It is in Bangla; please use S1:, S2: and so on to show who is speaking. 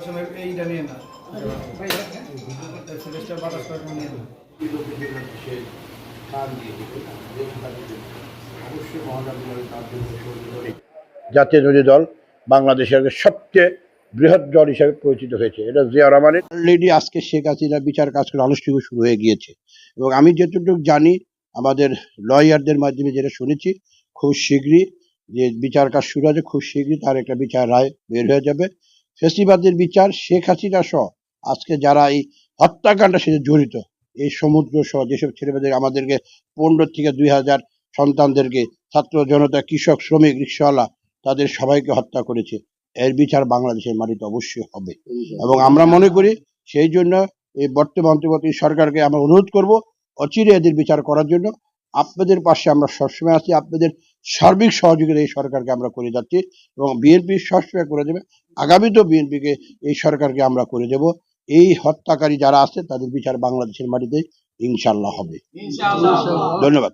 S1: এইটা নিয়ে না বাতাস নিয়ে না
S2: সে খান দিয়ে দিবে যে খান দিয়ে দিবে। অবশ্যই মহানগর তার জন্য সহযোগিতা করে। জাতীয় জঙ্গি দল বাংলাদেশের সবচেয়ে বৃহৎ দল হিসাবে পরিচিত হয়েছে এটা জিয়া রহমানের অলরেডি আজকে শেখ হাসিনা বিচার কাজগুলো আনুষ্ঠানিক শুরু হয়ে গিয়েছে এবং আমি যতটুকু জানি আমাদের লয়ারদের মাধ্যমে যেটা শুনেছি খুব শীঘ্রই যে বিচার কাজ শুরু হয়েছে খুব শীঘ্রই তার একটা বিচার রায় বের হয়ে যাবে ফেসিবাদের বিচার শেখ হাসিনা সহ আজকে যারা এই হত্যাকাণ্ডের সাথে জড়িত এই সমুদ্র সহ যেসব ছেলেমেয়েদের আমাদেরকে পনেরো থেকে দুই হাজার সন্তানদেরকে ছাত্র জনতা কৃষক শ্রমিক রিক্সাওয়ালা তাদের সবাইকে হত্যা করেছে। এর বিচার বাংলাদেশের মাটিতে অবশ্যই হবে। এবং আমরা মনে করি সেই জন্য এই বর্তমান অন্তর্বর্তী সরকারকে আমরা অনুরোধ করব অচিরে এদের বিচার করার জন্য। আপনাদের পাশে আমরা সবসময় আছি। আপনাদের সার্বিক সহযোগিতা এই সরকারকে আমরা করে যাচ্ছি এবং বিএনপি সবসময় করে দেবে। আগামীতেও বিএনপিকে এই সরকারকে আমরা করে দেব। এই হত্যাকারী যারা আছে তাদের বিচার বাংলাদেশের মাটিতে ইনশাল্লাহ হবে। ধন্যবাদ।